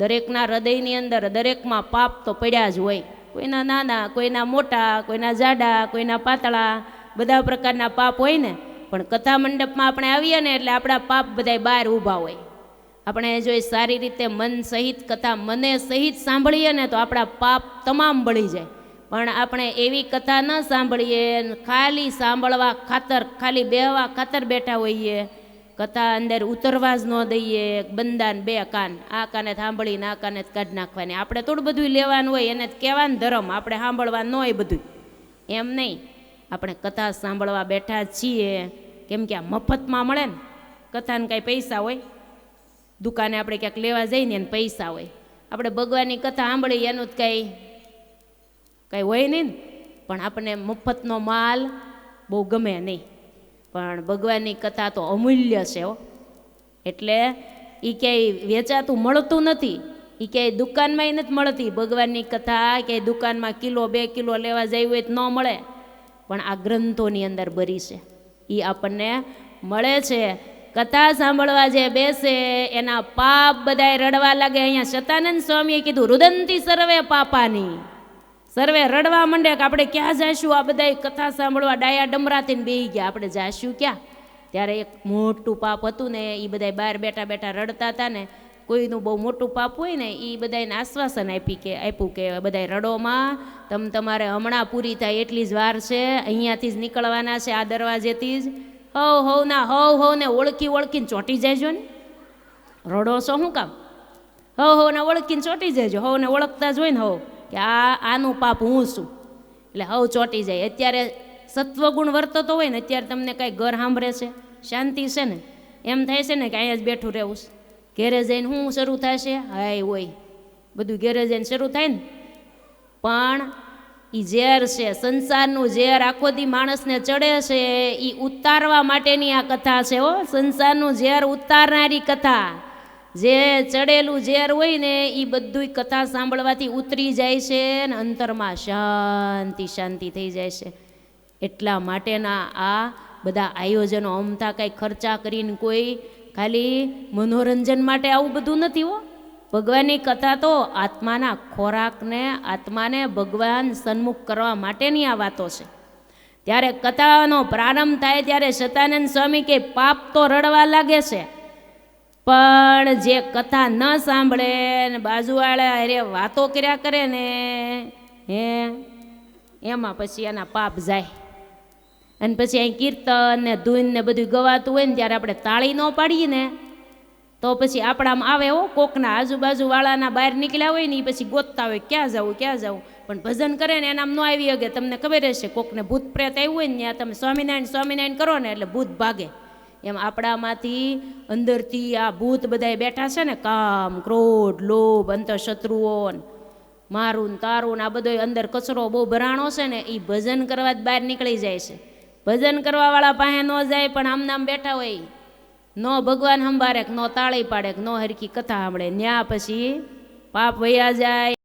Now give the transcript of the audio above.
દરેકના હૃદયની અંદર દરેકમાં પાપ તો પડ્યા જ હોય. કોઈના નાના, કોઈના મોટા, કોઈના જાડા, કોઈના પાતળા, બધા પ્રકારના પાપ હોય ને, પણ કથા મંડપમાં આપણે આવીએ ને એટલે આપણા પાપ બધાય બહાર ઊભા હોય. આપણે જો એ સારી રીતે મન સહિત, કથા મને સહિત સાંભળીએ ને તો આપણા પાપ તમામ બળી જાય. પણ આપણે એવી કથા ન સાંભળીએ ખાલી સાંભળવા ખાતર, ખાલી બેહવા ખાતર બેઠા હોઈએ કથા અંદર ઉતરવા જ ન દઈએ. બંદાન બે કાન. આ કાને સાંભળીને આ કાને જ કાઢી નાખવાની. આપણે થોડું બધું લેવાનું હોય એને જ કહેવાનું ધર્મ. આપણે સાંભળવાનું હોય બધું એમ નહીં. આપણે કથા સાંભળવા બેઠા છીએ. કેમ કે આ મફતમાં મળે ને. કથાને કાંઈ પૈસા હોય. દુકાને આપણે ક્યાંક લેવા જઈએ ને એને પૈસા હોય. આપણે ભગવાનની કથા સાંભળી એનું જ કાંઈ કાંઈ હોય નહીં ને. પણ આપણને મફતનો માલ બહુ ગમે નહીં. પણ ભગવાનની કથા તો અમૂલ્ય છે હો. એટલે એ ક્યાંય વેચાતું મળતું નથી એ ક્યાંય દુકાનમાંય નથી મળતી. ભગવાનની કથા ક્યાંય દુકાનમાં કિલો, બે કિલો લેવા જઈ હોય તો ન મળે. પણ આ ગ્રંથોની અંદર ભરી છે. એ આપણને મળે છે. કથા સાંભળવા જે બેસે, એના પાપ બધાય રડવા લાગે. અહીંયા શતાનંદ સ્વામીએ કીધું, રુદંતી સર્વે પાપાની. સર્વે રડવા માંડે કે આપણે ક્યાં જાશું? આ બધાય કથા સાંભળવા ડાયા ડમરાથી બેહી ગયા. આપણે જાશું ક્યાં? ત્યારે એક મોટું પાપ હતું ને એ બધાય બહાર બેઠા બેઠા રડતા હતા ને, કોઈનું બહુ મોટું પાપ હોય ને એ બધાને આશ્વાસન આપી કે, આપ્યું કે બધાય રડોમાં તમ તમારે હમણાં પૂરી થાય એટલી જ વાર છે, અહીંયાથી જ નીકળવાના છે, આ દરવાજેથી જ. હવ હવ ના, હવ હવ ને ઓળખી ઓળખીને ચોંટી જાયજો ને. રડો છો શું કામ? હવ હવ ને ઓળખીને ચોંટી જાયજો. હવ ને ઓળખતા જ હોય ને હવ. કે આ આનું પાપ હું છું? એટલે હવ ચોંટી જાય. અત્યારે સત્વગુણ વર્તતો હોય ને, અત્યારે તમને કાંઈ ઘર સાંભળે છે? શાંતિ છે ને? એમ થાય છે ને કે અહીંયા જ બેઠું રહેવું છે. ઘેરે જઈને શું શરૂ થશે? હાય હોય બધું ઘેરે જઈને શરૂ થાય ને? પણ એ ઝેર છે. સંસારનું ઝેર આખો દી માણસને ચડે છે. એ ઉતારવા માટેની આ કથા છે હો. સંસારનું ઝેર ઉતારનારી કથા. જે ચડેલું ઝેર હોય ને એ બધું કથા સાંભળવાથી ઉતરી જાય છે ને અંતરમાં શાંતિ શાંતિ થઈ જાય છે. એટલા માટેના આ બધા આયોજનો અમતા કાંઈ ખર્ચા કરીને કોઈ ખાલી મનોરંજન માટે આવું બધું નથી હો. ભગવાનની કથા તો આત્માના ખોરાકને, આત્માને ભગવાન સન્મુખ કરવા માટેની આ વાતો છે. ત્યારે કથાનો પ્રારંભ થાય ત્યારે સતાનંદ સ્વામી કે પાપ તો રડવા લાગે છે. પણ જે કથા ન સાંભળે ને બાજુવાળા અરે વાતો કર્યા કરે ને, હે, એમાં પછી એના પાપ જાય. અને પછી અહીં કીર્તન ને ધૂન ને બધું ગવાતું હોય ને ત્યારે આપણે તાળી ન પાડીએ ને, તો પછી આપણામાં આવે હો, કોકના આજુબાજુ વાળાના બહાર નીકળ્યા હોય ને એ પછી ગોતતા હોય, ક્યાં જવું ક્યાં જવું. પણ ભજન કરે ને એનામ ન આવી શકે. તમને ખબર હશે, કોકને ભૂત પ્રેત આવ્યું હોય ને ત્યાં તમે સ્વામિનારાયણ સ્વામિનારાયણ કરો ને એટલે ભૂત ભાગે. એમ આપણામાંથી અંદરથી આ ભૂત બધાય બેઠા છે ને, કામ, ક્રોધ, લોભ, અંતઃશત્રુઓ મારું ને તારું આ બધો અંદર કચરો બહુ ભરાણો છે ને એ ભજન કરવા જ બહાર નીકળી જાય છે. ભજન કરવાવાળા પાસે ન જાય, પણ આમ નામ બેઠા હોય ન ભગવાન સંભારે નો તાળી પાડે, નો હરખી કથા સાંભળે. ન્યા પછી પાપ વયા જાય.